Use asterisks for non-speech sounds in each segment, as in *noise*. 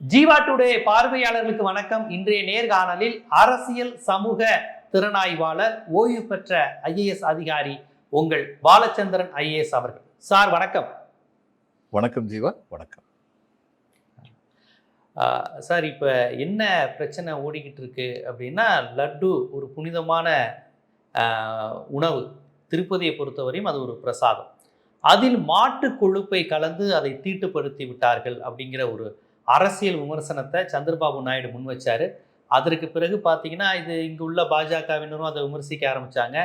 Jeeva today பார்வையாளர்களுக்கு வணக்கம். இன்றைய நேர்காணலில் அரசியல் சமூக திறனாய்வாளர் ஓய்வு பெற்ற ஐஏஎஸ் அதிகாரி உங்கள் பாலச்சந்திரன் ஐஏஎஸ் அவர்கள். சார் வணக்கம். வணக்கம் ஜீவா வணக்கம். சார் இப்போ என்ன பிரச்சனை ஓடிக்கிட்டு இருக்கு அப்படின்னா லட்டு ஒரு புனிதமான உணவு. திருப்பதியை பொறுத்தவரையும் அது ஒரு பிரசாதம். அதில் மாட்டு கொழுப்பை கலந்து அதை தீட்டுப்படுத்தி விட்டார்கள் அப்படிங்கிற ஒரு அரசியல் விமர்சனத்தை சந்திரபாபு நாயுடு முன் வச்சார். அதற்கு பிறகு பார்த்தீங்கன்னா இது இங்கே உள்ள பாஜகவினரும் அதை விமர்சிக்க ஆரம்பித்தாங்க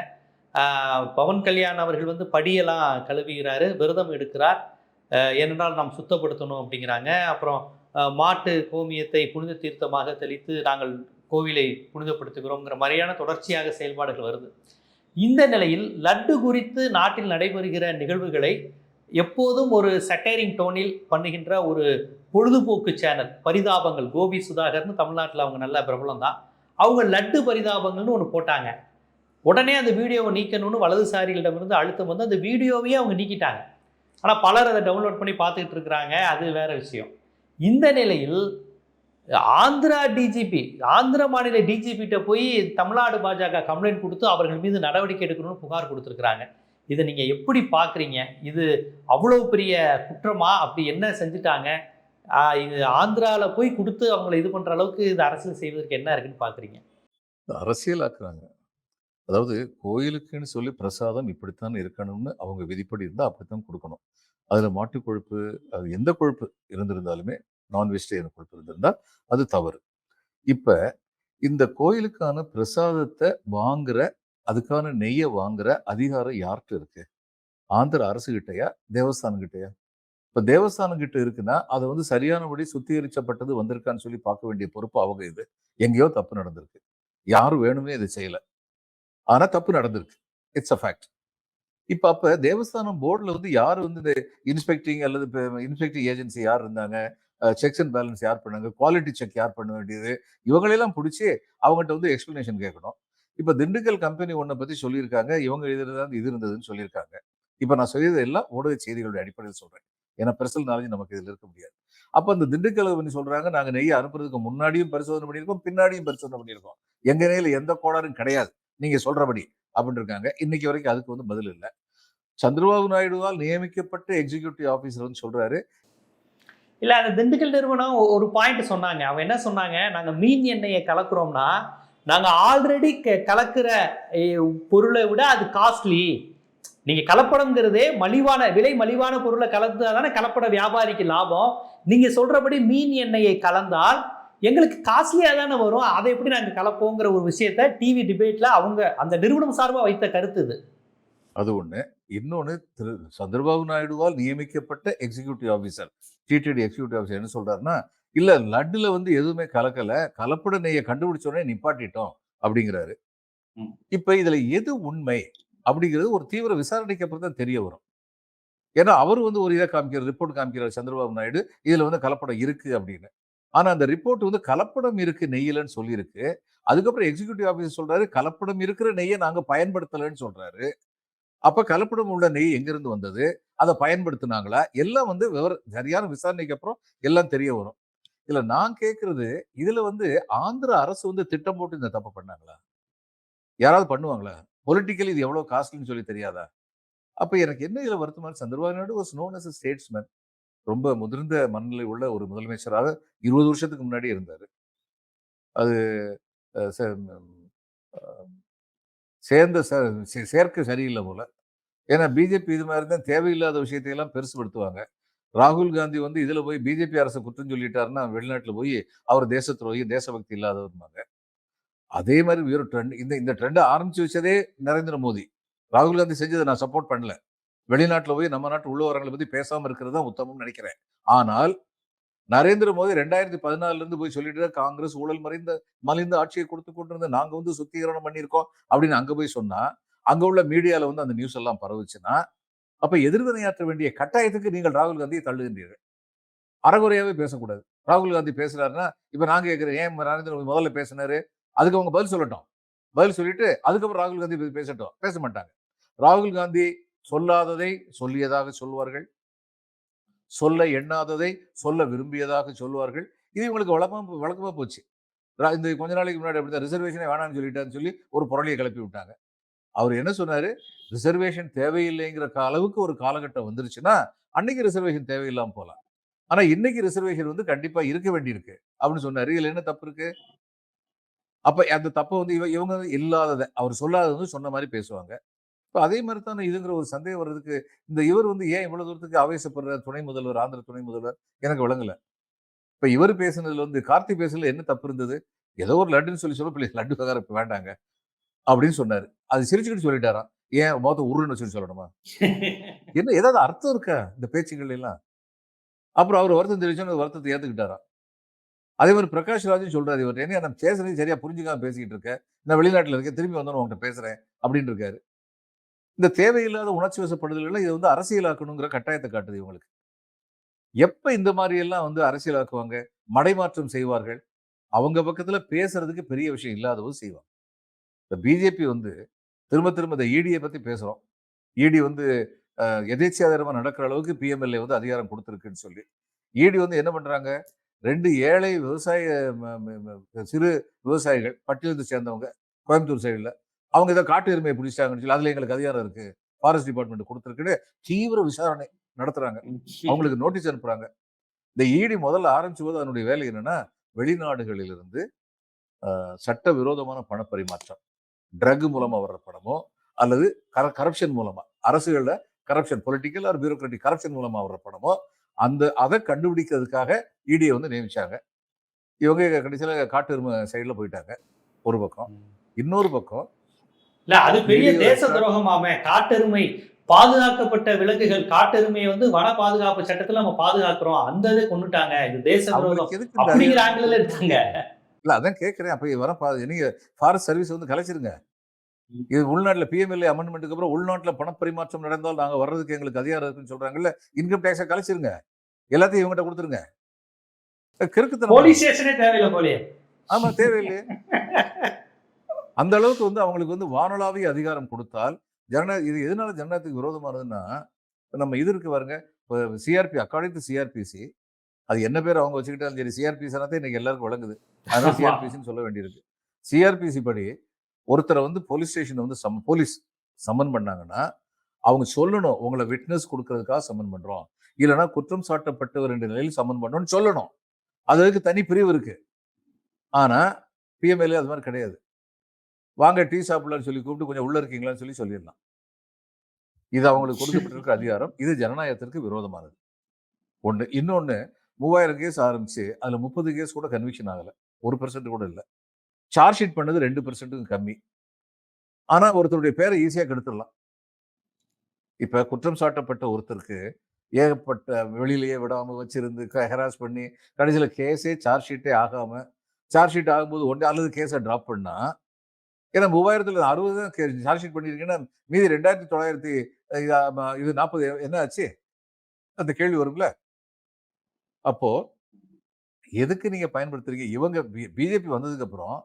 பவன் கல்யாண் அவர்கள் வந்து படியெல்லாம் கழுவுகிறாரு விரதம் எடுக்கிறார். ஏனென்றால் நாம் சுத்தப்படுத்தணும் அப்படிங்கிறாங்க. அப்புறம் மாட்டு கோமியத்தை புனித தீர்த்தமாக தெளித்து நாங்கள் கோவிலை புனிதப்படுத்துகிறோங்கிற மாதிரியான தொடர்ச்சியாக செயல்பாடுகள் வருது. இந்த நிலையில் லட்டு குறித்து நாட்டில் நடைபெறுகிற நிகழ்வுகளை எப்போதும் ஒரு சட்டேரிங் டோனில் பண்ணுகின்ற ஒரு பொழுதுபோக்கு சேனல் பரிதாபங்கள். கோபி சுதாகர்னு தமிழ்நாட்டில் அவங்க நல்ல பிரபலம் தான் அவங்க லட்டு பரிதாபங்கள்னு ஒன்று போட்டாங்க. உடனே அந்த வீடியோவை நீக்கணும்னு வலதுசாரிகளிடமிருந்து அழுத்தம் வந்து அந்த வீடியோவையே அவங்க நீக்கிட்டாங்க. ஆனால் பலர் அதை டவுன்லோட் பண்ணி பார்த்துக்கிட்டு இருக்கிறாங்க. அது வேற விஷயம். இந்த நிலையில் ஆந்திரா டிஜிபி ஆந்திர மாநில டிஜிபிட்ட போய் தமிழ்நாடு பாஜக கம்ப்ளைண்ட் கொடுத்து அவர்கள் மீது நடவடிக்கை எடுக்கணும்னு புகார் கொடுத்துருக்குறாங்க. இதை நீங்கள் எப்படி பார்க்குறீங்க? இது அவ்வளோ பெரிய குற்றமா? அப்படி என்ன செஞ்சுட்டாங்க? இது ஆந்திராவில் போய் கொடுத்து அவங்கள இது பண்ணுற அளவுக்கு இது அரசியல் செய்வதற்கு என்ன இருக்குன்னு பார்க்குறீங்க அரசியலாக்குறாங்க அதாவது கோயிலுக்குன்னு சொல்லி பிரசாதம் இப்படித்தான் இருக்கணும்னு அவங்க விதிப்படி இருந்தால் அப்படித்தான் கொடுக்கணும். அதில் மாட்டு கொழுப்பு அது எந்த கொழுப்பு இருந்திருந்தாலுமே நான் வெஜிடேரியன் கொழுப்பு இருந்திருந்தா அது தவறு. இப்போ இந்த கோயிலுக்கான பிரசாதத்தை வாங்குற அதுக்கான நெய்யை வாங்குற அதிகாரம் யார்கிட்ட இருக்கு? ஆந்திர அரசு தேவஸ்தான்கிட்டயா? இப்ப தேவஸ்தானம் கிட்ட இருக்குன்னா அதை வந்து சரியானபடி சுத்திகரிச்சப்பட்டது வந்திருக்கான்னு சொல்லி பார்க்க வேண்டிய பொறுப்பு அவங்க இது. எங்கேயோ தப்பு நடந்திருக்கு. யாரும் வேணுமே இதை செய்யல. ஆனா தப்பு நடந்திருக்கு. இட்ஸ் அ ஃபேக்ட் இப்ப அப்ப தேவஸ்தானம் போர்டுல வந்து யார் வந்து இந்த இன்ஸ்பெக்டிங் அல்லது இன்ஸ்பெக்டிங் ஏஜென்சி யார் இருந்தாங்க? செக்ஸ் அண்ட் பேலன்ஸ் யார் பண்ணாங்க? குவாலிட்டி செக் யார் பண்ண வேண்டியது? இவங்களெல்லாம் பிடிச்சி அவங்ககிட்ட வந்து எக்ஸ்பிளனேஷன் கேட்கணும். இப்ப திண்டுக்கல் கம்பெனி ஒன்றை பத்தி சொல்லியிருக்காங்க. இவங்க இது இது இருந்ததுன்னு சொல்லியிருக்காங்க. இப்ப நான் சொல்லியது எல்லாம் ஊடக செய்திகளுடைய அடிப்படையில் சொல்றேன். ஏன்னா பெர்சனல் நாலேஜ் நமக்கு இதில் இருக்க முடியாது. அப்போ அந்த திண்டுக்கல் பண்ணி சொல்றாங்க நாங்கள் நெய் அனுப்புறதுக்கு முன்னாடியும் பரிசோதனை பண்ணியிருக்கோம் பின்னாடியும் பரிசோதனை பண்ணியிருக்கோம். எங்க நெய்யில் எந்த கோளாறும் கிடையாது. நீங்க சொல்றபடி அப்படின்னு இருக்காங்க. இன்னைக்கு வரைக்கும் அதுக்கு வந்து பதில் இல்லை. சந்திரபாபு நாயுடுவால் நியமிக்கப்பட்ட எக்ஸிகியூட்டிவ் ஆஃபீஸர் வந்து சொல்றாரு. இல்லை அந்த திண்டுக்கல் நிறுவனம் ஒரு பாயிண்ட் சொன்னாங்க. அவங்க என்ன சொன்னாங்க? நாங்கள் மீன் எண்ணெயை கலக்குறோம்னா நாங்கள் ஆல்ரெடி கலக்கிற பொருளை விட அது காஸ்ட்லி நீங்கள் கலப்படங்கிறதே மலிவான விலை மலிவான பொருளை கலந்தா தானே கலப்பட வியாபாரிக்கு லாபம். நீங்கள் சொல்கிறபடி மீன் எண்ணெயை கலந்தால் எங்களுக்கு காஸ்ட்லியாக தானே வரும். அதை எப்படி நாங்கள் கலப்போங்கிற ஒரு விஷயத்த டிவி டிபேட்டில் அவங்க அந்த நிறுவனம் சார்பாக வைத்த கருத்து இது. அது ஒண்ணு. இன்னொன்னு திரு சந்திரபாபு நாயுடுவால் நியமிக்கப்பட்ட executive officer TTD executive officer என்ன சொல்றாருன்னா இல்ல லட்டுல வந்து எதுவுமே கலக்கல. கலப்பட நெய்யை கண்டுபிடிச்ச உடனே நிப்பாட்டிட்டோம். அப்படிங்கிறாரு. இப்ப இதுல எது உண்மை? அப்படிங்கிறது ஒரு தீவிர விசாரணைக்கு அப்புறம் தான் தெரிய வரும். ஏன்னா அவர் வந்து ஒரு இதை காமிக்கிறார் ரிப்போர்ட் காமிக்கிறார் சந்திரபாபு நாயுடு இதுல வந்து கலப்படம் இருக்கு அப்படின்னு. ஆனா அந்த ரிப்போர்ட் வந்து கலப்படம் இருக்கு நெய்யலன்னு சொல்லியிருக்கு அதுக்கப்புறம் எக்ஸிகியூட்டிவ் ஆஃபீஸர் சொல்றாரு கலப்படம் இருக்கிற நெய்யை நாங்க பயன்படுத்தலைன்னு சொல்றாரு. அப்ப கலப்படம் உள்ள நெய் எங்கிருந்து வந்தது? அதை பயன்படுத்தினாங்களா? எல்லாம் வந்து விவர சரியான விசாரணைக்கு அப்புறம் எல்லாம் தெரிய வரும். இதுல நான் கேட்கறது இதுல வந்து ஆந்திர அரசு வந்து திட்டம் போட்டு இந்த தப்பு பண்ணாங்களா? யாராவது பண்ணுவாங்களா? பொலிட்டிக்கலி இது எவ்வளோ காஸ்ட்லின்னு சொல்லி தெரியாதா? அப்போ எனக்கு என்ன இதில் வருத்தமான Chandrababu Naidu was known as statesman ரொம்ப முதிர்ந்த மனநிலை உள்ள ஒரு முதலமைச்சராக இருபது வருஷத்துக்கு முன்னாடி இருந்தார். அது சேர்ந்த சே- சே- சேர்க்கை சரியில்லை போல. ஏன்னா பிஜேபி இது மாதிரி தான் தேவையில்லாத விஷயத்தையெல்லாம் பெருசுப்படுத்துவாங்க பெருசுபடுத்துவாங்க. ராகுல் காந்தி வந்து இதில் போய் பிஜேபி அரசு குற்றம் சொல்லிட்டாருன்னா வெளிநாட்டில் போய் அவர் தேச துரோகி தேசபக்தி இல்லாதவருமாங்க அதே மாதிரி வேறு ட்ரெண்ட் இந்த இந்த ட்ரெண்டை ஆரம்பிச்சு வச்சதே நரேந்திர மோடி. ராகுல் காந்தி செஞ்சதை நான் சப்போர்ட் பண்ணல. வெளிநாட்டுல போய் நம்ம நாட்டு உள்ளவரங்களை பத்தி பேசாம இருக்கிறது தான் உத்தமம்னு நினைக்கிறேன். ஆனால் நரேந்திர மோடி ரெண்டாயிரத்தி பதினாலுல இருந்து போய் சொல்லிட்டு காங்கிரஸ் ஊழல் மறைந்த மலிந்த ஆட்சியை கொடுத்து கொண்டிருந்த நாங்க வந்து சுத்திகரணம் பண்ணியிருக்கோம் அப்படின்னு அங்க போய் சொன்னா அங்க உள்ள மீடியால வந்து அந்த நியூஸ் எல்லாம் பரவுச்சுன்னா அப்ப எதிர்வினையாற்ற வேண்டிய கட்டாயத்துக்கு நீங்கள் ராகுல் காந்தியை தள்ளுகின்றீர்கள். அறகுறையாகவே பேசக்கூடாது. ராகுல் காந்தி பேசுறாருன்னா இப்போ நாங்க கேட்குறேன் ஏன் நரேந்திர மோடி முதல்ல பேசினாரு? அதுக்கு அவங்க பதில் சொல்லட்டும். பதில் சொல்லிட்டு அதுக்கப்புறம் ராகுல் காந்தி பேசட்டும். பேச மாட்டாங்க. ராகுல் காந்தி சொல்லாததை சொல்லியதாக சொல்வார்கள் சொல்ல எண்ணாததை சொல்ல விரும்பியதாக சொல்வார்கள் இது இவங்களுக்கு வழக்கமாக வழக்கமா போச்சு. இந்த கொஞ்ச நாளைக்கு முன்னாடி அப்படிதான் ரிசர்வேஷனே வேணாம்னு சொல்லிட்டான்னு சொல்லி ஒரு புரளியை கிளப்பி விட்டாங்க. அவர் என்ன சொன்னாரு? ரிசர்வேஷன் தேவையில்லைங்கிற அளவுக்கு ஒரு காலகட்டம் வந்துருச்சுன்னா அன்னைக்கு ரிசர்வேஷன் தேவையில்லாம போலாம். ஆனா இன்னைக்கு ரிசர்வேஷன் வந்து கண்டிப்பா இருக்க வேண்டியிருக்கு. அப்படின்னு சொன்னார். இதுல என்ன தப்பு இருக்கு? அப்ப அந்த தப்பை வந்து இவ இவங்க இல்லாததை அவர் சொல்லாதது வந்து சொன்ன மாதிரி பேசுவாங்க. இப்போ அதே மாதிரி தானே இதுங்கிற ஒரு சந்தேகம் வர்றதுக்கு இந்த இவர் வந்து ஏன் இவ்வளவு தூரத்துக்கு ஆவேசப்படுற துணை முதல்வர் ஆந்திர துணை முதல்வர் எனக்கு விளங்கல. இப்ப இவர் பேசுனதுல வந்து கார்த்தி பேசுனதுல என்ன தப்பு இருந்தது? ஏதோ ஒரு லட்டுன்னு சொல்லி சொல்ல பிள்ளை லட்டு வகர இப்ப வேண்டாங்க. அப்படின்னு சொன்னாரு. அது சிரிச்சுக்கிட்டு சொல்லிட்டாராம். ஏன் மொத்த உருன்னு சொல்லி சொல்லணுமா? *laughs* என்ன ஏதாவது அர்த்தம் இருக்கா இந்த பேச்சுகள் எல்லாம்? அப்புறம் அவர் வருத்தம் தெரிவிச்சோன்னு வருத்தத்தை ஏத்துக்கிட்டாராம். அதே மாதிரி பிரகாஷ் ராஜும் சொல்றாரு இவர் என்ன நம்ம பேசுறது சரியா புரிஞ்சுக்காம பேசிக்கிட்டு இருக்கேன் நான் வெளிநாட்டுல இருக்கேன். திரும்பி வந்தோன்னு உங்கள்கிட்ட பேசுறேன். அப்படின்னு இருக்காரு. இந்த தேவையில்லாத உணர்ச்சி வசப்படுதல்கள் இது வந்து அரசியலாக்கணுங்கிற கட்டாயத்தை காட்டுது இவங்களுக்கு. எப்ப இந்த மாதிரி எல்லாம் வந்து அரசியலாக்குவாங்க? மடைமாற்றம் செய்வார்கள். அவங்க பக்கத்துல பேசுறதுக்கு பெரிய விஷயம் இல்லாதவும் செய்வாங்க. இந்த பிஜேபி வந்து திரும்ப திரும்ப இந்த இடியை பத்தி பேசுறோம். இடி வந்து அஹ், எதேச்சியாதாரமா நடக்கிற அளவுக்கு பிஎம்எல்ஏ வந்து அதிகாரம் கொடுத்துருக்குன்னு சொல்லி. இடி வந்து என்ன பண்றாங்க? ரெண்டு ஏழை விவசாய சிறு விவசாயிகள் பட்டியலத்தை சேர்ந்தவங்க கோயம்புத்தூர் சைடுல அவங்க ஏதோ காட்டு எருமையை பிடிச்சிட்டாங்கன்னு சொல்லி அதுல எங்களுக்கு அதிகாரம் இருக்கு. ஃபாரஸ்ட் டிபார்ட்மெண்ட் கொடுத்துருக்குன்னு தீவிர விசாரணை நடத்துறாங்க. அவங்களுக்கு நோட்டீஸ் அனுப்புறாங்க. இந்த இடி முதல்ல ஆரம்பிச்ச போது அதனுடைய வேலை என்னன்னா வெளிநாடுகளிலிருந்து அஹ், சட்டவிரோதமான பணப்பரிமாற்றம். ட்ரக் மூலமா வர்ற பணமோ அல்லது கரப்ஷன் மூலமா அரசுகள்ல corruption political or bureaucratic corruption மூலமா வர்ற பணமோ அந்த அதை கண்டுபிடிக்கிறதுக்காக இடியை வந்து நியமிச்சாங்க. இவங்க கடைசியில காட்டு எருமை சைடுல போயிட்டாங்க. ஒரு பக்கம். இன்னொரு பக்கம் இல்ல அது பெரிய தேச துரோகமாமே. காட்டெருமை பாதுகாக்கப்பட்ட விலங்குகள் காட்டெருமையை வந்து வன பாதுகாப்பு சட்டத்துல நம்ம பாதுகாக்கிறோம். அந்த இதை கொண்டுட்டாங்க. இது தேச துரோகம். அப்படிங்கிற ஆங்கிள் எடுத்தாங்க. இல்ல அதான் கேட்கிறேன் அப்ப வர பா- நீங்க ஃபாரஸ்ட் சர்வீஸ் வந்து கலைச்சிருங்க. இது உள்நாட்டுல பிஎம்எல்ஏ அமெண்ட்மெண்ட்டுக்கு அப்புறம் உள்நாட்டுல பணப்பரிமாற்றம் நடந்தால் நாங்க வர்றதுக்கு எங்களுக்கு அதிகாரம் இருக்குன்னு சொல்றாங்கல்ல இன்கம் டேக்ஸை கலைச்சிருங்க. எல்லாத்தையும் இவங்ககிட்ட கொடுத்துருங்க. கிறுக்குத்தனமா போலீஸ் ஸ்டேஷனே தேவையில்லை போலே ஆமா தேவையில்லையே. அந்த அளவுக்கு வந்து அவங்களுக்கு வந்து வானளாவிய அதிகாரம் கொடுத்தால் ஜனநாயக இது எதனால ஜனநாயகத்துக்கு விரோதமானதுன்னா இப்ப நம்ம இது இருக்கு பாருங்க. சிஆர்பி அக்கார்டிங் டு சிஆர்பிசி அது என்ன பேர் அவங்க வச்சுக்கிட்டாலும் சரி சிஆர்பிசி இன்னைக்கு எல்லாருக்கும் வழங்குது அதனால. சிஆர்பிசின்னு சொல்ல வேண்டியிருக்கு. சிஆர்பிசி படி ஒருத்தரை வந்து போலீஸ் ஸ்டேஷன் வந்து சம் போலீஸ் சம்மன் பண்ணாங்கன்னா அவங்க சொல்லணும் உங்களை விட்னஸ் கொடுக்கறதுக்காக சம்மன் பண்றோம். இல்லைன்னா குற்றம் சாட்டப்பட்டவர் என்ற நிலையில் சம்மன் பண்ணணும்னு சொல்லணும். அதுக்கு தனி பிரிவு இருக்கு. ஆனா பிஎம்எல்ஏ அது மாதிரி கிடையாது. வாங்க டீ சாப்பிடலாம்னு சொல்லி கூப்பிட்டு கொஞ்சம் உள்ள இருக்கீங்களான்னு சொல்லி சொல்லிடலாம். இது அவங்களுக்கு கொடுக்கப்பட்டிருக்கிற அதிகாரம். இது ஜனநாயகத்திற்கு விரோதமானது. ஒண்ணு இன்னொன்னு மூவாயிரம் கேஸ் ஆரம்பிச்சு அதுல முப்பது கேஸ் கூட கன்விக்ஷன் ஆகல. ஒரு பெர்சன்ட் கூட இல்லை. சார்ஜ் ஷீட் பண்ணது ரெண்டு பெர்சென்ட்டுக்கு கம்மி. ஆனா ஒருத்தருடைய பேரை ஈஸியா கெடுத்துடலாம். இப்ப குற்றம் சாட்டப்பட்ட ஒருத்தருக்கு ஏகப்பட்ட வெளியிலேயே விடாமல் வச்சிருந்து ஹெராஸ் பண்ணி கடைசியில் கேஸே சார்ஜ் ஷீட்டே ஆகாமல் சார்ஜ் ஷீட் ஆகும்போது ஒன்று அல்லது கேஸை ட்ராப் பண்ணால் ஏன்னா மூவாயிரத்தில் அறுபது தான் சார்ஜ் ஷீட் பண்ணியிருக்கீங்கன்னா மீதி ரெண்டாயிரத்தி தொள்ளாயிரத்தி இது, நாற்பது என்ன ஆச்சு? அந்த கேள்வி வரும்ல? அப்போது எதுக்கு நீங்கள் பயன்படுத்துறீங்க? இவங்க பிஜேபி வந்ததுக்கப்புறம்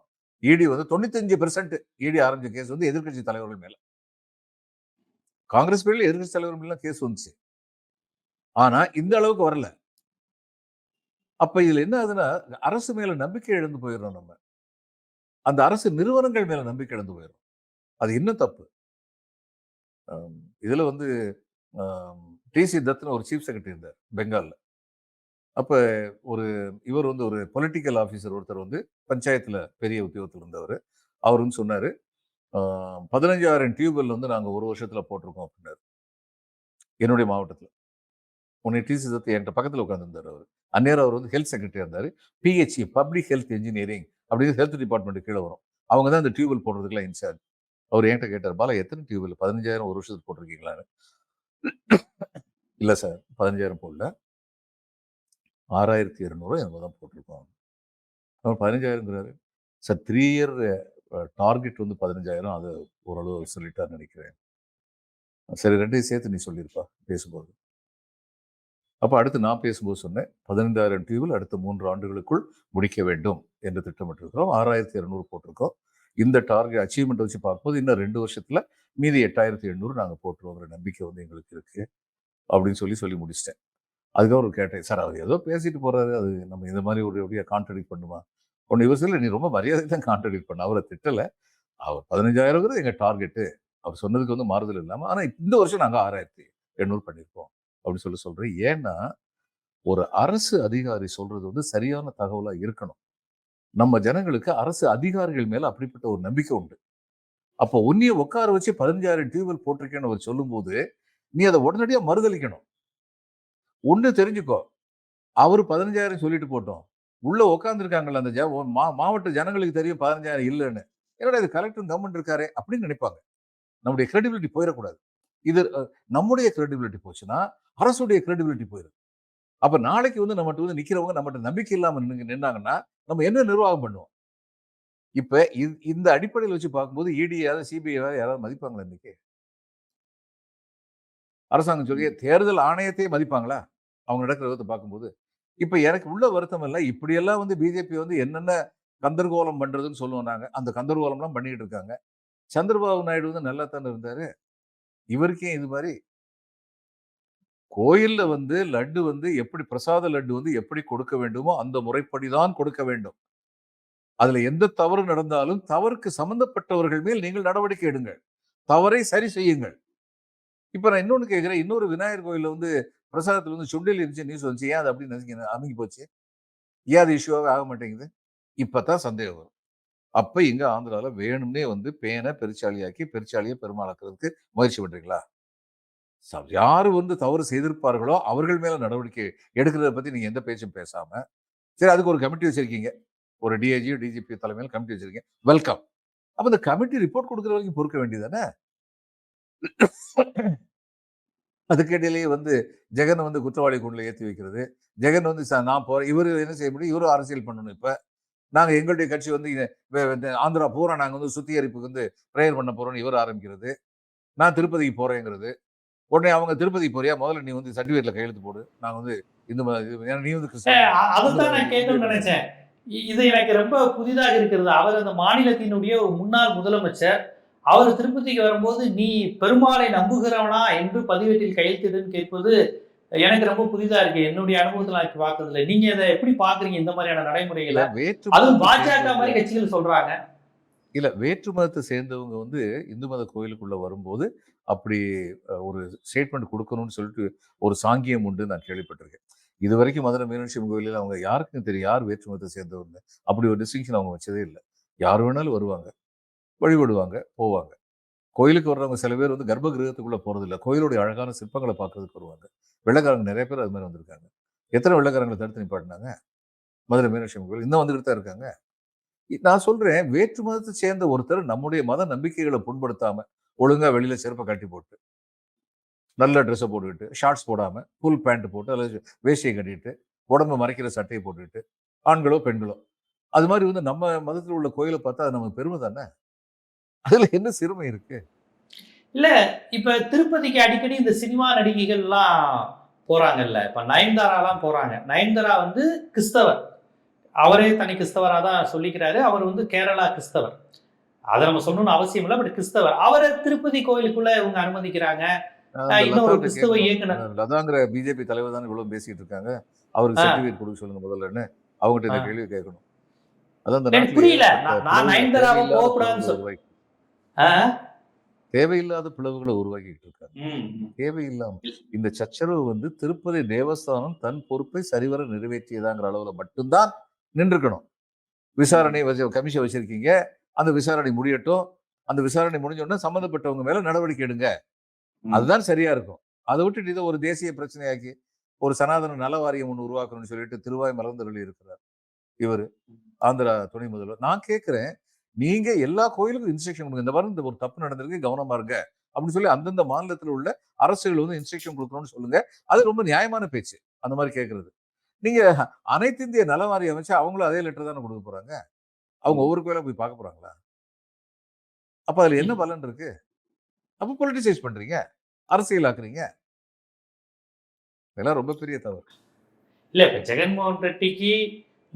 இடி வந்து தொண்ணூத்தஞ்சு பெர்சன்ட் இடி ஆரம்பிச்ச கேஸ் வந்து எதிர்க்கட்சி தலைவர்கள் மேலே. காங்கிரஸ் பேரில் எதிர்கட்சி தலைவர் மேலாம் கேஸ் வந்துச்சு. ஆனா இந்த அளவுக்கு வரல. அப்ப இதுல என்ன ஆகுதுன்னா அரசு மேல நம்பிக்கை இழந்து போயிடுறோம் நம்ம. அந்த அரசு நிறுவனங்கள் மேல நம்பிக்கை இழந்து போயிடும் அது இன்னும் தப்பு? இதுல வந்து டிசி தத்னு ஒரு சீஃப் செக்ரட்டரி இருந்தார் பெங்காலில். அப்ப ஒரு இவர் வந்து ஒரு பொலிட்டிக்கல் ஆஃபீஸர் ஒருத்தர் வந்து பஞ்சாயத்துல பெரிய உத்தியோகத்தில் இருந்தவர். அவர் வந்து சொன்னாரு பதினஞ்சாயிரம் டியூபெல் வந்து நாங்கள் ஒரு வருஷத்துல போட்டிருக்கோம் அப்படின்னாரு. என்னுடைய மாவட்டத்தில். உன்னை டிசி தத்து என்கிட்ட பக்கத்தில் உட்காந்துருந்தார் அவர். அந்நேரம் அவர் வந்து ஹெல்த் செக்ரட்டரி இருந்தார். பிஹெச்இ பப்ளிக் ஹெல்த் இன்ஜினியரிங் அப்படின்னு ஹெல்த் டிபார்ட்மெண்ட் கீழே வரும். அவங்க தான் இந்த டியூபெல் போடுறதுக்குலாம் இன்சார்ஜ் அவர் என்கிட்ட கேட்டார் பாலா எத்தனை டியூபெல் பதினஞ்சாயிரம் ஒரு வருஷத்துக்கு போட்டிருக்கீங்களான்னு? இல்லை சார் பதினஞ்சாயிரம் போடல. ஆறாயிரத்தி இரநூறு என்னமோ தான் போட்டிருக்கோம். அவர் பதினஞ்சாயிரங்கிறாரு சார் த்ரீ இயர் டார்கெட் வந்து பதினஞ்சாயிரம். அது ஓரளவு சொல்லிட்டான்னு நினைக்கிறேன். சரி ரெண்டையும் சேர்த்து நீ சொல்லியிருப்பா பேசும்போது. அப்போ அடுத்து நான் பேசும்போது சொன்னேன் பதினைந்தாயிரம் டியூவில் அடுத்த மூன்று ஆண்டுகளுக்குள் முடிக்க வேண்டும் என்று திட்டமிட்டிருக்கிறோம். ஆறாயிரத்தி இரநூறு போட்டிருக்கோம். இந்த டார்கெட் அச்சீவ்மெண்ட் வச்சு பார்க்கும்போது இன்னும் ரெண்டு வருஷத்தில் மீதி எட்டாயிரத்தி எண்ணூறு நாங்கள் போட்டுருவோங்கிற நம்பிக்கை வந்து எங்களுக்கு இருக்குது அப்படின்னு சொல்லி சொல்லி முடிச்சிட்டேன். அதுக்கப்புறம் கேட்டேன் சார் அவர் ஏதோ பேசிட்டு போகிறாரு அது நம்ம இந்த மாதிரி ஒரு எப்படியா கான்ட்ரடிக்ட் பண்ணுமா? ஒன்று இவர் நீ ரொம்ப மரியாதை தான் கான்ட்ரடிக்ட் பண்ண. அவரை திட்டலை. அவர் பதினஞ்சாயிரங்கிறது எங்கள் டார்கெட்டு. அவர் சொன்னதுக்கு வந்து மாறுதல் இல்லாமல் ஆனால் இந்த வருஷம் நாங்கள் ஆறாயிரத்தி எண்ணூறு பண்ணியிருக்கோம். அப்படின்னு சொல்லி சொல்கிறேன் ஏன்னா ஒரு அரசு அதிகாரி சொல்றது வந்து சரியான தகவலாக இருக்கணும். நம்ம ஜனங்களுக்கு அரசு அதிகாரிகள் மேல அப்படிப்பட்ட ஒரு நம்பிக்கை உண்டு. அப்போ உன்னைய உட்கார வச்சு பதினஞ்சாயிரம் டியூவெல் போட்டிருக்கேன்னு அவர் சொல்லும்போது நீ அதை உடனடியா மறுதளிக்கணும். ஒண்ணு தெரிஞ்சுக்கோ அவர் பதினஞ்சாயிரம் சொல்லிட்டு போட்டோம். உள்ள உட்காந்துருக்காங்கல்ல அந்த ஜ- மா- மாவட்ட ஜனங்களுக்கு தெரியும் பதினஞ்சாயிரம் இல்லைன்னு. என்னடா இது கலெக்டர் கவர்மெண்ட் இருக்காரு அப்படின்னு நினைப்பாங்க. நம்முடைய கிரெடிபிலிட்டி போயிடக்கூடாது. இது நம்முடைய கிரெடிபிலிட்டி போச்சுன்னா அரசுடைய கிரெடிபிலிட்டி போயிடும் அப்ப நாளைக்கு வந்து நம்மகிட்ட வந்து நிக்கிறவங்க நம்மகிட்ட நம்பிக்கை இல்லாம நின்னு நின்னாங்கன்னா நம்ம என்ன நிர்வாகம் பண்ணுவோம்? இப்ப இந்த அடிப்படையில் வச்சு பார்க்கும்போது இடி யாராவது சிபிஐ யாராவது மதிப்பாங்களா இன்னைக்கு? அரசாங்கம் சொல்லி தேர்தல் ஆணையத்தையே மதிப்பாங்களா? அவங்க நடக்கிற விதத்தை பார்க்கும்போது. இப்ப எனக்கு உள்ள வருத்தம் இல்லை. இப்படியெல்லாம் வந்து பிஜேபி வந்து என்னென்ன கந்தர்கோலம் பண்றதுன்னு சொல்லுவோம் நாங்க. அந்த கந்தர்கோலம்லாம் பண்ணிட்டு இருக்காங்க. சந்திரபாபு நாயுடு வந்து நல்லா தானே இருந்தாரு. இவருக்கே இது மாதிரி கோயில்ல வந்து லட்டு வந்து எப்படி பிரசாத லட்டு வந்து எப்படி கொடுக்க வேண்டுமோ அந்த முறைப்படி தான் கொடுக்க வேண்டும். அதுல எந்த தவறு நடந்தாலும் தவறுக்கு சம்பந்தப்பட்டவர்கள் மேல் நீங்கள் நடவடிக்கை எடுங்கள். தவறை சரி செய்யுங்கள். இப்ப நான் இன்னொன்னு கேட்கிறேன். இன்னொரு விநாயகர் கோயில்ல வந்து பிரசாதத்துல வந்து சுண்டில் இருந்துச்சு நியூஸ் வந்துச்சு. ஏன் அது அப்படின்னு நினைச்சு அமைங்கி போச்சு? ஏன் அது இஷ்யூவாகவே ஆக மாட்டேங்குது? இப்பதான் சந்தேகம் வரும். அப்போ இங்கே ஆந்திராவில் வேணும்னே வந்து பேனை பெருச்சாலியாக்கி பெருச்சாலியை பெருமாளாக்குறதுக்கு முயற்சி பண்ணுறீங்களா ச- வந்து தவறு செய்திருப்பார்களோ அவர்கள் மேலே நடவடிக்கை எடுக்கிறத பற்றி நீங்கள் எந்த பேச்சும் பேசாமல் சரி அதுக்கு ஒரு கமிட்டி வச்சுருக்கீங்க. ஒரு டிஐஜி டிஜிபி தலைமையில் கமிட்டி வச்சுருக்கீங்க. வெல்கம். அப்போ இந்த கமிட்டி ரிப்போர்ட் கொடுக்குற வரைக்கும் பொறுக்க வேண்டியதானே? அதுக்கிடையிலேயே வந்து ஜெகன் வந்து குற்றவாளி குண்டில் ஏற்றி வைக்கிறது. ஜெகன் வந்து நான் போகிறேன் இவர் என்ன செய்ய முடியும்? இவரும் அரசியல் பண்ணணும் இப்போ. நாங்க எங்களுடைய கட்சி வந்து ஆந்திரா பூரா நாங்க வந்து சுத்திகரிப்புக்கு வந்து ப்ரேயர் பண்ண போறோம்னு இவர் ஆரம்பிக்கிறது. நான் திருப்பதிக்கு போறேங்கிறது. உடனே அவங்க திருப்பதி போறியா? முதல்ல நீ வந்து சர்டிஃபிகேட்ல கையெழுத்து போடு. நான் வந்து இந்த நீ வந்து அதுதான் நான் கேட்கணும்னு நினைச்சேன். இது எனக்கு ரொம்ப புதிதாக இருக்கிறது. அவர் அந்த மாநிலத்தினுடைய ஒரு முன்னாள் முதலமைச்சர். அவர் திருப்பதிக்கு வரும்போது நீ பெருமாளை நம்புகிறவனா? என்று பதிவேட்டில் கையெழுத்திடுன்னு கேட்பது எனக்கு ரொம்ப புதிதா இருக்கு. என்னுடைய அனுபவத்துல நான் இல்லை நீங்க இதை எப்படி பாக்குறீங்க? இந்த மாதிரியான நடைமுறைகளை? அதுவும் பாஜக மாதிரி கட்சிகள் சொல்றாங்க. இல்ல வேற்று மதத்தை சேர்ந்தவங்க வந்து இந்து மத கோயிலுக்குள்ள வரும்போது அப்படி ஒரு ஸ்டேட்மெண்ட் கொடுக்கணும்னு சொல்லிட்டு ஒரு சாங்கியம் உண்டு நான் கேள்விப்பட்டிருக்கேன். இது வரைக்கும் மதுரை மீனாட்சி கோயிலில் அவங்க யாருக்கும் தெரியும் யார் வேற்று மதத்தை சேர்ந்தவங்க அப்படி ஒரு டிஸ்டிங்ஷன் அவங்க வச்சதே இல்லை. யார் வேணாலும் வருவாங்க. வழிபடுவாங்க போவாங்க. கோயிலுக்கு வர்றவங்க சில பேர் வந்து கர்ப்ப கிரகத்துக்குள்ளே போகிறதில்ல இல்லை கோயிலுடைய அழகான சிற்பங்களை பார்க்கறதுக்கு வருவாங்க. வெள்ளக்காரங்க நிறைய பேர் அது மாதிரி வந்திருக்காங்க. எத்தனை வெள்ளக்காரங்களை தடுத்து நிப்பாட்டினாங்க? மதுரை மீனாட்சி கோயில். இன்னும் வந்துட்டு தான் இருக்காங்க. நான் சொல்றேன் வேற்று மதத்தை சேர்ந்த ஒருத்தர் நம்முடைய மத நம்பிக்கைகளை புண்படுத்தாமல் ஒழுங்கா வெளியில செருப்பை கட்டி போட்டு நல்ல ட்ரெஸ்ஸை போட்டுக்கிட்டு ஷார்ட்ஸ் போடாம ஃபுல் பேண்ட் போட்டு அல்லது வேஷ்டியை கட்டிட்டு உடம்பு மறைக்கிற சட்டையை போட்டுக்கிட்டு ஆண்களோ பெண்களோ. அது மாதிரி வந்து நம்ம மதத்தில் உள்ள கோயிலை பார்த்தா அது நமக்கு பெருமை தானே? அதுல என்ன சிறுமை இருக்கு இல்ல இப்ப திருப்பதிக்கு அடிக்கடி இந்த சினிமா நடிகைகள்லாம் போறாங்கல்ல இப்ப நயன்தாராலாம் போறாங்க நயன்தாரா வந்து கிறிஸ்தவர் அவரே தனி கிறிஸ்தவரா தான் சொல்லிக்கிறாரு அவர் வந்து கேரளா கிறிஸ்தவர் அதை நம்ம சொல்லணும்னு அவசியம் இல்லை பட் கிறிஸ்தவர் அவரை திருப்பதி கோயிலுக்குள்ள இவங்க அனுமதிக்கிறாங்க லதாட்ட கிறிஸ்தவ. இயக்குனர். லதாங்கிற பிஜேபி தலைவர் தான் இவ்வளவு பேசிட்டு இருக்காங்க அவருக்கு ஆ. சர்டிஃபிகேட் கொடுக்க சொல்லுங்க முதல்லன்னு அவங்ககிட்ட இந்த. கேள்வி கேட்கணும் அதான் புரியல. நான் நான் பிளவுகள் நயன்தாராவை தேவையில்லாத போகக்கூடாதுன்னு பிளவுகளை சொல்~ உருவாக்கி- ஆ? தேவையில்லாத பிளவுகளை உருவாக்கிட்டு இருக்காங்க. தேவையில்லாம இந்த சச்சரவு வந்து திருப்பதி தேவஸ்தானம் தன் பொறுப்பை சரிவர நிறைவேற்றியதாங்கிற அளவுல மட்டும்தான் நின்றுக்கணும். விசாரணை வச்சு கமிஷன் வச்சிருக்கீங்க. அந்த விசாரணை முடியட்டும். அந்த விசாரணை முடிஞ்ச உடனே சம்பந்தப்பட்டவங்க மேல நடவடிக்கை எடுங்க. அதுதான் சரியா இருக்கும். அதை விட்டுட்டு இதை ஒரு தேசிய பிரச்சனையாக்கி ஒரு சனாதன நல வாரியம் ஒன்று உருவாக்கணும்னு சொல்லிட்டு திருவாய் மலர்ந்தருளி இருக்கிறார். இவர் ஆந்திரா துணை முதல்வர். நான் கேட்கிறேன் நீங்க எல்லா கோயிலுக்கும் இன்ஸ்ட்ரக்ஷன் கொடுங்க. இந்த மாதிரி இந்த ஒரு தப்பு நடந்திருக்கு கவனமா இருங்க. அப்படின்னு சொல்லி அந்தந்த மாநிலத்தில் உள்ள அரசுகள் வந்து இன்ஸ்ட்ரக்ஷன் கொடுக்கணும்னு சொல்லுங்க. அது ரொம்ப நியாயமான பேச்சு. அந்த மாதிரி கேட்கறது நீங்க அனைத்து இந்திய நல வாரியம் அமைச்சு அவங்களும் அதே லெட்டர் தானே கொடுக்க போறாங்க? அவங்க ஒவ்வொரு கோயிலா போய் பார்க்க போறாங்களா? அப்ப அதுல என்ன பலன் இருக்கு? அப்ப பொலிட்டிசைஸ் பண்றீங்க? அரசியல் ஆக்குறீங்க? இதெல்லாம் ரொம்ப பெரிய தவறு. இல்ல இப்ப ஜெகன்மோகன் ரெட்டிக்கு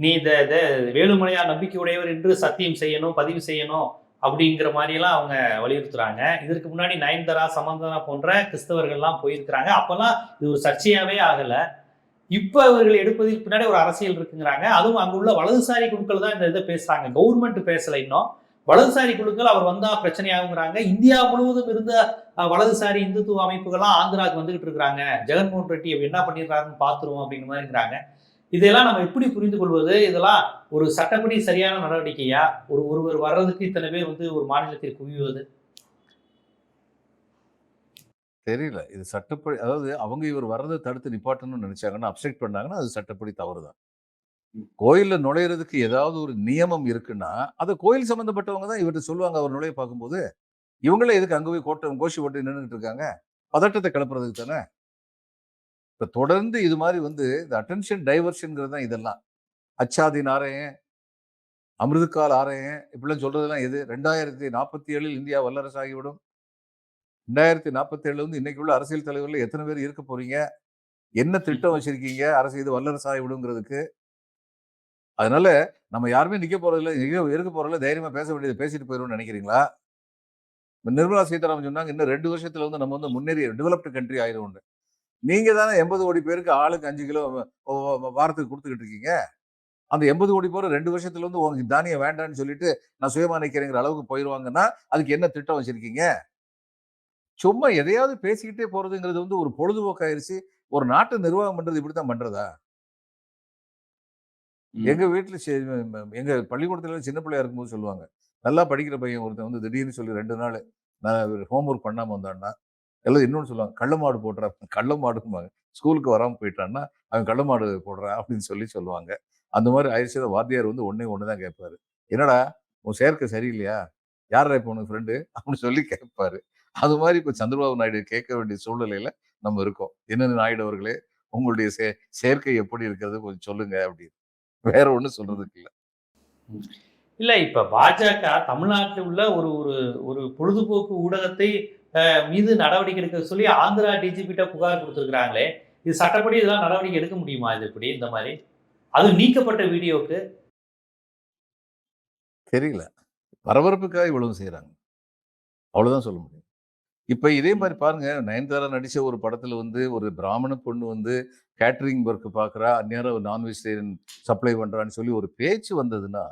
நீ இந்த இதை வேலுமலையா நம்பிக்கை உடையவர் என்று சத்தியம் செய்யணும் பதிவு செய்யணும் அப்படிங்கிற மாதிரியெல்லாம் அவங்க வலியுறுத்துறாங்க. இதற்கு முன்னாடி நயன்தரா சமந்தனா போன்ற கிறிஸ்தவர்கள்லாம் போயிருக்கிறாங்க. அப்போல்லாம் இது ஒரு சர்ச்சையாகவே ஆகலை. இப்போ இவர்கள் எடுப்பதில் பின்னாடி ஒரு அரசியல் இருக்குங்கிறாங்க. அதுவும் அங்குள்ள வலதுசாரி குழுக்கள் தான் இந்த இதை பேசுகிறாங்க கவர்மெண்ட் பேசலை இன்னும். வலதுசாரி குழுக்கள் அவர் வந்தால் பிரச்சனையாகுங்கிறாங்க. இந்தியா முழுவதும் இருந்த வலதுசாரி இந்துத்துவ அமைப்புகள்லாம் ஆந்திராவுக்கு வந்துகிட்டு இருக்கிறாங்க. ஜெகன்மோகன் ரெட்டி அப்படி என்ன பண்ணிடுறாருன்னு பார்த்துருவோம் அப்படிங்கிற மாதிரிங்கிறாங்க. இதெல்லாம் நம்ம எப்படி புரிந்து கொள்வது இதெல்லாம் ஒரு சட்டப்படி சரியான நடவடிக்கையா? ஒரு ஒருவர் வர்றதுக்கு இத்தனை பேர் வந்து ஒரு மாநிலத்தில் குவிவது? தெரியல. இது சட்டப்படி அதாவது அவங்க இவர் வர்றதை தடுத்து நிப்பாட்டணும்னு நினைச்சாங்கன்னா அப்செக்ட் பண்ணாங்கன்னா அது சட்டப்படி தவறு தான் கோயிலில் நுழையிறதுக்கு ஏதாவது ஒரு நியமம் இருக்குன்னா அதை கோயில் சம்மந்தப்பட்டவங்க தான் இவர்கிட்ட சொல்லுவாங்க. அவர் நுழைய பார்க்கும்போது இவங்களே எதுக்கு அங்கே போய் கோட்டம் கோஷி போட்டு நின்றுட்டு இருக்காங்க? பதட்டத்தை கிளப்புறதுக்கு தானே? இப்போ தொடர்ந்து இது மாதிரி வந்து இந்த அட்டென்ஷன் டைவர்ஷனுங்கிறது தான் இதெல்லாம். அச்சாதீன் நாரையன் அமிர்தகால் ஆரையன் இப்படிலாம் சொல்றதெல்லாம் எது? ரெண்டாயிரத்தி நாற்பத்தி ஏழில் இந்தியா வல்லரசு ஆகிவிடும். ரெண்டாயிரத்தி நாற்பத்தி ஏழுல வந்து இன்னைக்கு உள்ள அரசியல் தலைவர்கள் எத்தனை பேர் இருக்க போறீங்க? என்ன திட்டம் வச்சுருக்கீங்க? அரசு இது வல்லரசு ஆகிவிடுங்கிறதுக்கு. அதனால நம்ம யாருமே நிற்க போகிறதில்ல இருக்க போறதில்ல. தைரியமாக பேச வேண்டியது பேசிட்டு போயிடும்னு நினைக்கிறீங்களா? நிர்மலா சீதாராமன் சொன்னாங்க இன்னும் ரெண்டு வருஷத்துல வந்து நம்ம வந்து முன்னேறி டெவலப்டு கண்ட்ரி ஆயிரும் நீங்க தானே எண்பது கோடி பேருக்கு ஆளுக்கு அஞ்சு கிலோ வாரத்துக்கு கொடுத்துக்கிட்டு இருக்கீங்க. அந்த எண்பது கோடி பேர் ரெண்டு வருஷத்துல வந்து உங்களுக்கு தானியம் வேண்டாம்னு சொல்லிட்டு நான் சுயமா நிக்கிறேங்கிற அளவுக்கு போயிடுவாங்கன்னா அதுக்கு என்ன திட்டம் வச்சிருக்கீங்க? சும்மா எதையாவது பேசிக்கிட்டே போறதுங்கிறது வந்து ஒரு பொழுதுபோக்காயிருச்சு. ஒரு நாட்டை நிர்வாகம் பண்றது இப்படித்தான் பண்றதா? எங்க வீட்டுல எங்க பள்ளிக்கூடத்துல சின்ன பிள்ளையா இருக்கும்போது சொல்லுவாங்க. நல்லா படிக்கிற பையன் ஒருத்தன் வந்து திடீர்னு சொல்லி ரெண்டு நாள் நான் ஹோம்ஒர்க் பண்ணாம வந்தான்னா எல்லாம் இன்னொன்னு சொல்லுவாங்க கள்ள மாடு போடுற கள்ள மாடும்பாங்க. ஸ்கூலுக்கு வராம போயிட்டான்னா அவன் கள்ள மாடு போடுறான் அப்படின்னு சொல்லி சொல்லுவாங்க. அந்த மாதிரி ஆயிடுச்சு. வாத்தியார் வந்து ஒன்றே ஒன்று தான் கேட்பாரு. என்னடா உன் சேர்க்கை சரியில்லையா? யாரா இப்போ உனக்கு ஃப்ரெண்டு அப்படின்னு சொல்லி கேட்பாரு. அது மாதிரி இப்போ சந்திரபாபு நாயுடு கேட்க வேண்டிய சூழ்நிலையில நம்ம இருக்கோம். என்னென்ன நாயுடு அவர்களே உங்களுடைய சே சேர்க்கை எப்படி இருக்கிறது கொஞ்சம் சொல்லுங்க அப்படின்னு. வேற ஒண்ணும் சொல்றதுக்கு இல்ல. இல்ல இப்ப பாஜக தமிழ்நாட்டில் உள்ள ஒரு ஒரு ஒரு பொழுதுபோக்கு ஊடகத்தை மீது நடவடிக்கை எடுக்க சொல்லி ஆந்திரா டிஜிபிட்ட புகார் கொடுத்துருக்காங்களே இது சட்டப்படி இதெல்லாம் நடவடிக்கை எடுக்க முடியுமா இது இப்படி இந்த மாதிரி? அது நீக்கப்பட்ட வீடியோக்கு தெரியல. பரபரப்புக்காக இவ்வளவு செய்யறாங்க அவ்வளவுதான் சொல்ல முடியும். இப்ப இதே மாதிரி பாருங்க நயன்தாரா நடிச்ச ஒரு படத்துல வந்து ஒரு பிராமண பொண்ணு வந்து கேட்டரிங் ஒர்க் பாக்குறா அந்நேரம் நான் வெஜிடேரியன் சப்ளை பண்றான்னு சொல்லி ஒரு பேச்சு வந்ததுன்னா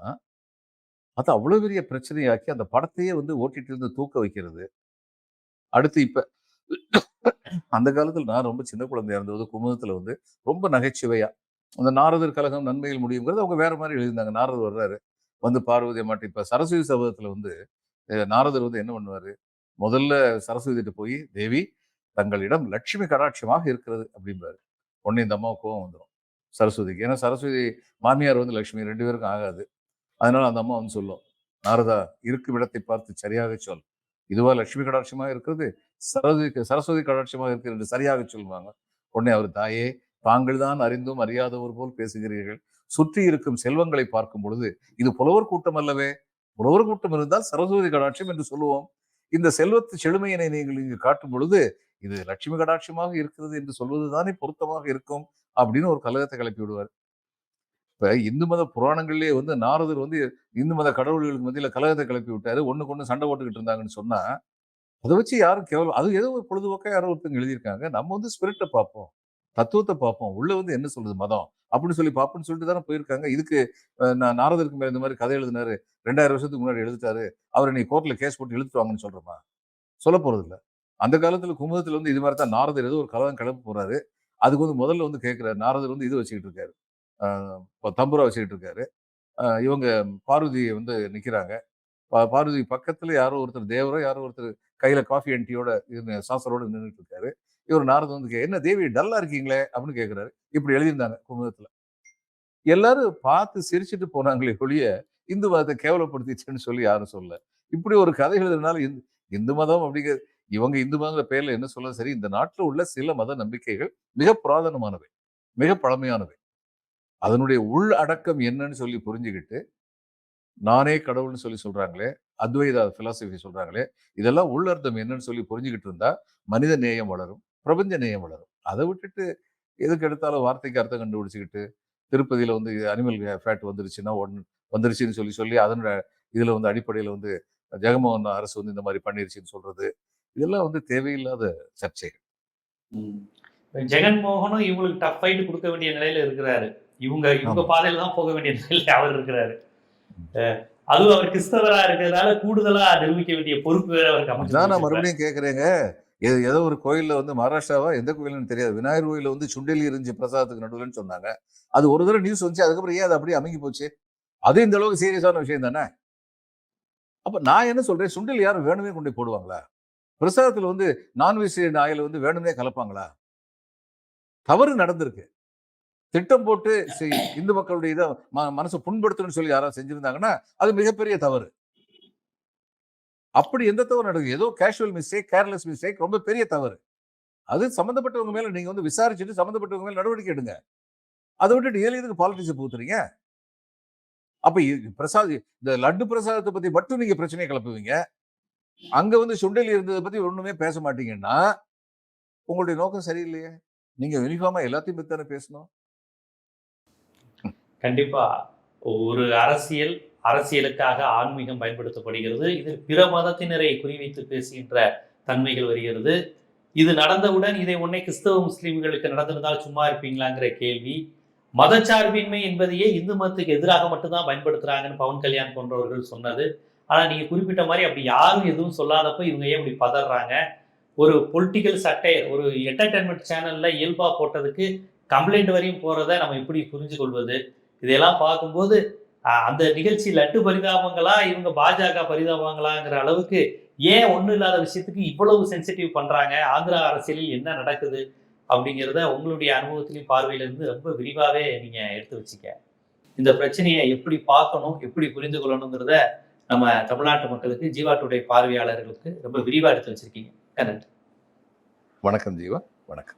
அது அவ்வளவு பெரிய பிரச்சனையாக்கி அந்த படத்தையே வந்து ஓட்டிட்டு இருந்து தூக்க வைக்கிறது. அடுத்து இப்ப அந்த காலத்துல நான் ரொம்ப சின்ன குழந்தையா இருந்தது குமுதத்துல வந்து ரொம்ப நகைச்சுவையா அந்த நாரதர் கழகம் நன்மையில் முடியுங்கிறது அவங்க வேற மாதிரி எழுதியிருந்தாங்க. நாரதர் வர்றாரு. வந்து பார்வதி மாட்டி இப்ப சரஸ்வதி சபதத்துல வந்து நாரதர் வந்து என்ன பண்ணுவாரு? முதல்ல சரஸ்வதிட்டு போய் தேவி தங்களிடம் லட்சுமி கடாட்சியமாக இருக்கிறது அப்படிம்பாரு. உடனே இந்த அம்மாவுக்கு கோவம் வந்துடும் சரஸ்வதிக்கு. ஏன்னா சரஸ்வதி மாமியார் வந்து லட்சுமி ரெண்டு பேருக்கும் ஆகாது. அதனால அந்த அம்மா வந்து சொல்லும் நாரதா இருக்கும் இடத்தை பார்த்து சரியாக சொல். இதுவா லட்சுமி கடாட்சமாக இருக்கிறது சரஸ்வதி சரஸ்வதி கடாட்சமாக இருக்கிறது என்று சரியாக சொல்லுவாங்க. உடனே அவர் தாயே தாங்கள் தான் அறிந்தும் அறியாதவர் போல் பேசுகிறீர்கள். சுற்றி இருக்கும் செல்வங்களை பார்க்கும் பொழுது இது புலவர் கூட்டம் அல்லவே? புலவர் கூட்டம் இருந்தால் சரஸ்வதி கடாட்சம் என்று சொல்லுவோம். இந்த செல்வத்து செழுமையினை நீங்கள் இங்கு காட்டும் பொழுது இது லட்சுமி கடாட்சமாக இருக்கிறது என்று சொல்வதுதானே பொருத்தமாக இருக்கும் அப்படின்னு ஒரு கலகத்தை கிளப்பி விடுவார். இப்போ இந்து மத புராணங்கள்லயே வந்து நாரதர் வந்து இந்து மத கடவுள்களுக்கு மத்தியில் கலகத்தை கிளப்பி விட்டாரு. ஒன்று ஒன்று சண்டை போட்டுக்கிட்டு இருந்தாங்கன்னு சொன்னால் அதை வச்சு யாரும் கேவலம் அது ஏதோ ஒரு பொழுதுபோக்காக யாரோ ஒருத்தங்க எழுதியிருக்காங்க. நம்ம வந்து ஸ்பிரிட்டை பார்ப்போம் தத்துவத்தை பார்ப்போம். உள்ளே வந்து என்ன சொல்றது மதம் அப்படின்னு சொல்லி பார்ப்போம்னு சொல்லிட்டு தானே போயிருக்காங்க. இதுக்கு நான் நாரதருக்கு மேலே இந்த மாதிரி கதை எழுதினாரு. ரெண்டாயிரம் வருஷத்துக்கு முன்னாடி எழுதிட்டாரு. அவரை நீ கோர்ட்டில் கேஸ் போட்டு இழுத்துட்டு வாங்கன்னு சொல்ல போறது அந்த காலத்தில் குமுதத்தில் வந்து இது மாதிரி தான் நாரதர் ஏதோ ஒரு கலகம் கிளம்ப போறாரு. அதுக்கு வந்து முதல்ல வந்து கேட்குறாரு நாரதர் வந்து இது வச்சுக்கிட்டு இருக்காரு. தம்புரா வச்சுக்கிட்டு இருக்காரு. ஆஹ் இவங்க பார்வதியை வந்து நிக்கிறாங்க. பா- பார்வதி பக்கத்துல யாரோ ஒருத்தர் தேவரோ யாரோ ஒருத்தர் கையில காஃபி அண்டியோட சாசரோடு சாசரோட நின்றுட்டு இருக்காரு இவர் நாரது வந்து என்ன தேவி டல்லா இருக்கீங்களே? அப்படின்னு கேட்குறாரு இப்படி எழுதியிருந்தாங்க குமுதத்துல. எல்லாரும் பார்த்து சிரிச்சுட்டு போனாங்களே ஒழிய இந்து மதத்தை கேவலப்படுத்திச்சுன்னு சொல்லி யாரும் சொல்லல. இப்படி ஒரு கதை எழுதுனால இந்து இந்து மதம் அப்படிங்கிற இவங்க இந்து மதங்கிற பேர்ல என்ன சொல்ல சரி இந்த நாட்டில் உள்ள சில மத நம்பிக்கைகள் மிக புராதனமானவை மிக பழமையானவை. அதனுடைய உள் அடக்கம் என்னன்னு சொல்லி புரிஞ்சுக்கிட்டு நானே கடவுள்னு சொல்லி சொல்றாங்களே அத்வைதா பிலாசபி சொல்றாங்களே இதெல்லாம் உள்ளர்த்தம் என்னன்னு சொல்லி புரிஞ்சுக்கிட்டு இருந்தா மனித நேயம் வளரும் பிரபஞ்ச நேயம் வளரும். அதை விட்டுட்டு எதுக்கு எடுத்தாலும் வார்த்தைக்கு அர்த்தம் கண்டுபிடிச்சிக்கிட்டு திருப்பதியில வந்து அனிமல் ஃபேட் வந்துருச்சுன்னா ஒன் வந்துருச்சுன்னு சொல்லி சொல்லி அதனோட இதுல வந்து அடிப்படையில வந்து ஜெகமோகன் அரசு வந்து இந்த மாதிரி பண்ணிருச்சுன்னு சொல்றது இதெல்லாம் வந்து தேவையில்லாத சர்ச்சைகள். ஜெகன்மோகனும் இவங்களுக்கு டஃப் ஃபைட் கொடுக்க வேண்டிய நிலையில இருக்கிறாரு. இவங்க இவங்க. பாதையில தான் போக வேண்டிய நிலையில அவர் இருக்கிறாரு. அதுவும் அவர் கிறிஸ்தவரா இருக்கிறதுனால கூடுதலா நிரூபிக்க வேண்டிய பொறுப்பு வேற அவருக்கு அதான் நான். மறுபடியும் கேட்குறேங்க ஏதோ ஏதோ ஒரு கோயில்ல வந்து மகாராஷ்டிராவா எந்த கோயில்னு தெரியாது. விநாயகர் கோயில்ல வந்து சுண்டலி இருந்துச்சு பிரசாதத்துக்கு நடுவுலன்னு சொன்னாங்க. அது ஒரு தடவை நியூஸ் வந்துச்சு. அதுக்கப்புறம் ஏன் அது அப்படியே அமைங்கி போச்சு? அது இந்த அளவுக்கு சீரியஸான விஷயம் தானே? அப்ப நான் என்ன சொல்றேன்? சுண்டல் யாரும் வேணுமே கொண்டு போடுவாங்களா? பிரசாதத்துல வந்து நான்வெஜிடேரியன் ஆயில் வந்து வேணுமே கலப்பாங்களா? தவறு நடந்திருக்கு. திட்டம் போட்டு செய்- இந்து மக்களுடைய இதை மனசை புண்படுத்தணும்னு சொல்லி யாராவது செஞ்சிருந்தாங்கன்னா அது மிகப்பெரிய தவறு. அப்படி எந்த தவறு நடக்குது? ஏதோ கேஷுவல் மிஸ்டேக் கேர்லெஸ் மிஸ்டேக் ரொம்ப பெரிய தவறு. அது சம்மந்தப்பட்டவங்க மேல நீங்க வந்து விசாரிச்சுட்டு சம்மந்தப்பட்டவங்க மேல நடவடிக்கை எடுங்க. அதை விட்டுட்டு ஏழு இதுக்கு பாலிடிக்ஸ் பூத்துறீங்க அப்ப பிரசாத் இந்த லட்டு பிரசாதத்தை பத்தி மட்டும் நீங்க பிரச்சனையை கிளப்புவீங்க. அங்க வந்து சுண்டலி இருந்ததை பத்தி ஒண்ணுமே பேச மாட்டீங்கன்னா உங்களுடைய நோக்கம் சரியில்லையே. நீங்க யூனிஃபார்மா எல்லாத்தையும் பத்தி தானே பேசணும். கண்டிப்பாக ஒரு அரசியல் அரசியலுக்காக ஆன்மீகம் பயன்படுத்தப்படுகிறது. இதில் பிற மதத்தினரை குறிவைத்து பேசுகின்ற தன்மைகள் வருகிறது. இது நடந்தவுடன் இதை உன்னை கிறிஸ்தவ முஸ்லீம்களுக்கு நடந்திருந்தால் சும்மா இருப்பீங்களாங்கிற கேள்வி. மதச்சார்பின்மை என்பதையே இந்து மதத்துக்கு எதிராக மட்டும்தான் பயன்படுத்துகிறாங்கன்னு பவன் கல்யாண் போன்றவர்கள் சொன்னது. ஆனால் நீங்கள் குறிப்பிட்ட மாதிரி அப்படி யாரும் எதுவும் சொல்லாதப்போ இவங்க ஏன் இப்படி பதறாங்க? ஒரு பொலிட்டிக்கல் சட்டை ஒரு என்டர்டைன்மெண்ட் சேனலில் இயல்பாக போட்டதுக்கு கம்ப்ளைண்ட் வரையும் போகிறத நம்ம எப்படி புரிஞ்சு கொள்வது இதையெல்லாம் பார்க்கும்போது அந்த நிகழ்ச்சி லட்டு பரிதாபங்களா இவங்க பாஜக பரிதாபங்களாங்கிற அளவுக்கு ஏன் ஒன்றும் இல்லாத விஷயத்துக்கு இவ்வளவு சென்சிட்டிவ் பண்ணுறாங்க ஆந்திரா அரசியலில் என்ன நடக்குது? அப்படிங்கிறத உங்களுடைய அனுபவத்திலையும் பார்வையிலிருந்து ரொம்ப விரிவாகவே நீங்கள் எடுத்து வச்சுக்க. இந்த பிரச்சனையை எப்படி பார்க்கணும் எப்படி புரிந்து கொள்ளணுங்கிறத நம்ம தமிழ்நாட்டு மக்களுக்கு ஜீவா டுடே பார்வையாளர்களுக்கு ரொம்ப விரிவாக எடுத்து வச்சுருக்கீங்க. நன்றி. வணக்கம் ஜீவா. வணக்கம்.